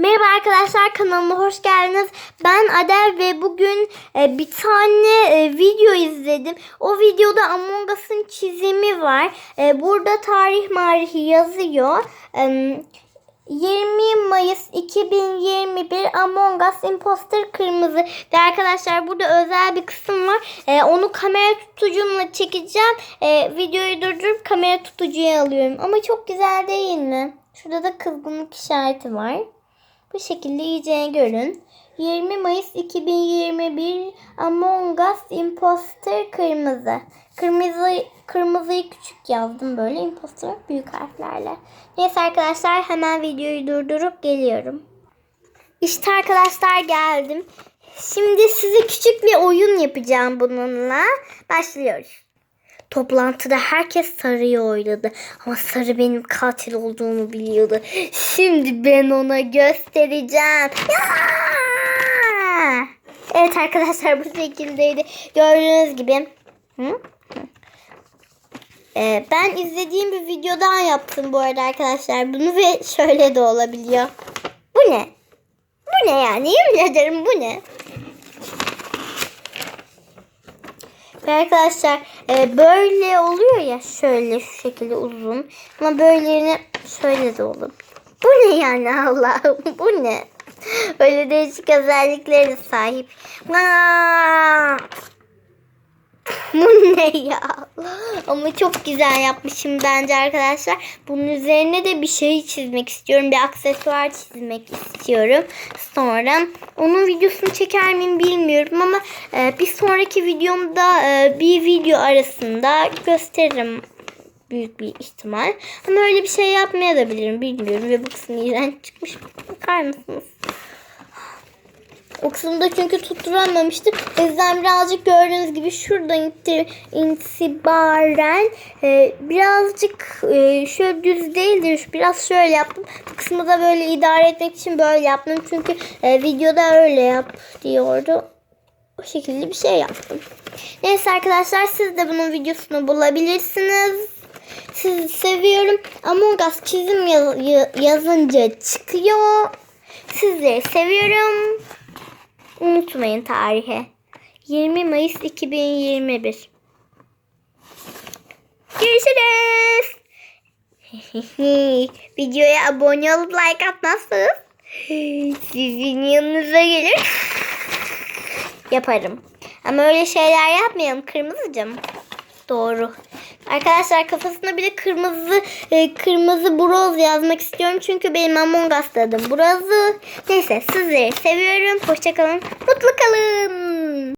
Merhaba arkadaşlar kanalıma hoş geldiniz. Ben Adel ve bugün e, bir tane e, video izledim. O videoda Among Us'ın çizimi var. E, burada tarih marihi yazıyor. E, 20 Mayıs 2021 Among Us Imposter Kırmızı. Ve arkadaşlar burada özel bir kısım var. Onu kamera tutucumla çekeceğim. Videoyu durdurup kamera tutucuya alıyorum. Ama çok güzel değil mi? Şurada da kızgınlık işareti var. Bu şekilde iyice görün. 20 Mayıs 2021 Among Us Imposter Kırmızı. Kırmızı kırmızıyı küçük yazdım böyle. Imposter büyük harflerle. Neyse arkadaşlar hemen videoyu durdurup geliyorum. İşte arkadaşlar geldim. Şimdi size küçük bir oyun yapacağım bununla. Başlıyoruz. Toplantıda herkes Sarı'yı oyladı. Ama Sarı benim katil olduğumu biliyordu. Şimdi ben ona göstereceğim. Ya! Evet arkadaşlar bu şekildeydi. Gördüğünüz gibi. Hı? Ee, ben izlediğim bir videodan yaptım bu arada arkadaşlar bunu ve şöyle de olabiliyor. Bu ne? Bu ne yani? Yemin ederim bu ne? Ve arkadaşlar e, böyle oluyor ya şöyle şu şekilde uzun ama böylelerine şöyle de olur. Bu ne yani Allah'ım bu ne? Öyle değişik özellikleri sahip. Aa! Bu ne ya? Ama çok güzel yapmışım bence arkadaşlar. Bunun üzerine de bir şey çizmek istiyorum. Bir aksesuar çizmek istiyorum. Sonra onun videosunu çeker miyim bilmiyorum ama e, bir sonraki videomda e, bir video arasında gösteririm büyük bir ihtimal. Ama öyle bir şey yapmaya da bilirim bilmiyorum. Ve bu kısım iğrenç çıkmış. Bakar mısınız? O kısımda çünkü tutturamamıştım. O yüzden birazcık gördüğünüz gibi şuradan itibaren e, birazcık e, şöyle düz değildir. Biraz şöyle yaptım. Bu kısmı da böyle idare etmek için böyle yaptım. Çünkü e, videoda öyle yap diyordu. O şekilde bir şey yaptım. Neyse arkadaşlar siz de bunun videosunu bulabilirsiniz. Sizi seviyorum. Among Us çizim yaz- yazınca çıkıyor. Sizleri seviyorum. Unutmayın tarihe. 20 Mayıs 2021. Görüşürüz. Videoya abone olup like atmazsanız sizin yanınıza gelir. Yaparım. Ama öyle şeyler yapmayalım kırmızıcım. Doğru. Arkadaşlar kafasına bir de kırmızı e, kırmızı broz yazmak istiyorum. Çünkü benim Among Us adım brozu. Neyse sizleri seviyorum. Hoşçakalın. Mutlu kalın.